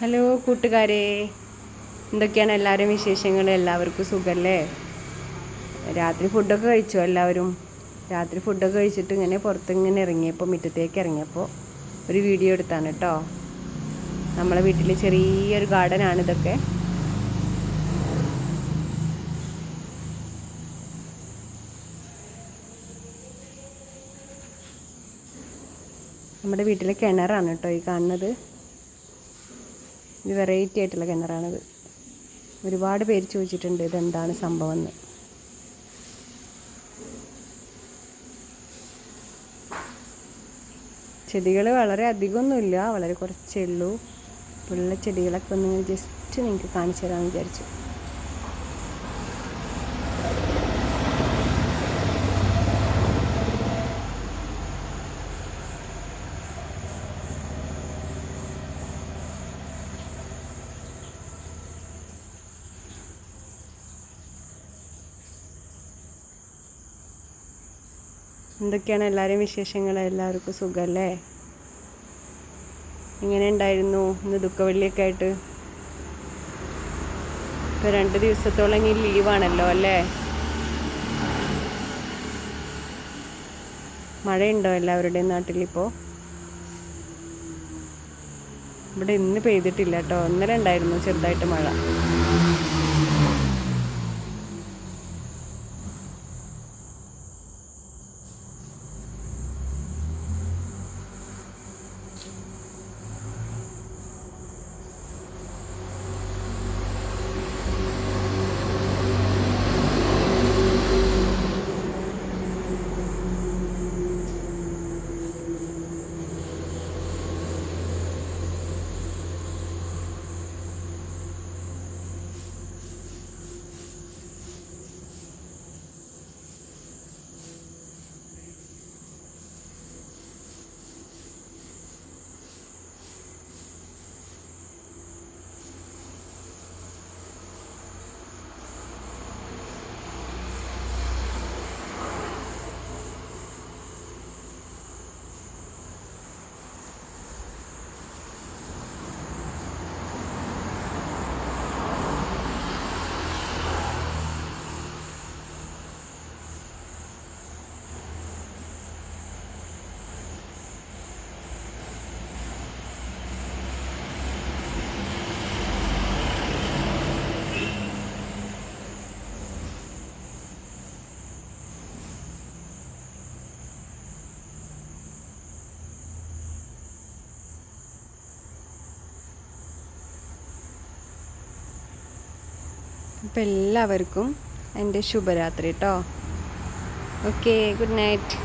Hello കൂട്ടുകാരെ. എന്തൊക്കെയാണ് എല്ലാവരും വിശേഷങ്ങൾ? എല്ലാവർക്കും സുഖമല്ലേ രാത്രി ഫുഡൊക്കെ കഴിച്ചു എല്ലാവരും? രാത്രി ഫുഡൊക്കെ കഴിച്ചിട്ട് ഇങ്ങനെ പുറത്ത് ഇങ്ങനെ ഇറങ്ങിയപ്പോൾ മുറ്റത്തേക്ക് ഇറങ്ങിയപ്പോൾ ഒരു വീഡിയോ എടുത്താണ് കേട്ടോ. നമ്മളെ വീട്ടിൽ ചെറിയൊരു ഗാർഡനാണ് ഇതൊക്കെ. നമ്മുടെ വീട്ടിലെ കിണറാണ് കേട്ടോ ഈ കാണുന്നത്. ഇത് വെറൈറ്റി ആയിട്ടുള്ള കിണറാണിത്. ഒരുപാട് പേര് ചോദിച്ചിട്ടുണ്ട് ഇതെന്താണ് സംഭവം എന്ന് ചെടികൾ വളരെ അധികമൊന്നുമില്ല വളരെ കുറച്ചേ ഉള്ളൂ. ഉള്ള ചെടികളൊക്കെ ഒന്ന് ജസ്റ്റ് നിങ്ങൾക്ക് കാണിച്ചു തരാമെന്ന് വിചാരിച്ചു. എന്തൊക്കെയാണ് എല്ലാവരും വിശേഷങ്ങൾ? എല്ലാവർക്കും സുഖമല്ലേ ഇങ്ങനെ ഉണ്ടായിരുന്നു ഇന്ന് ദുഃഖവെള്ളിയൊക്കെ ആയിട്ട്? ഇപ്പോൾ രണ്ട് ദിവസത്തോളം ഇനി ലീവാണല്ലോ അല്ലേ? മഴയുണ്ടോ എല്ലാവരുടെയും നാട്ടിലിപ്പോൾ ഇവിടെ ഇന്ന് പെയ്തിട്ടില്ല കേട്ടോ. ഇന്നലെ ഉണ്ടായിരുന്നു ചെറുതായിട്ട് മഴ. അപ്പം എല്ലാവർക്കും എന്റെ ശുഭരാത്രി കേട്ടോ ഓക്കെ ഗുഡ് നൈറ്റ്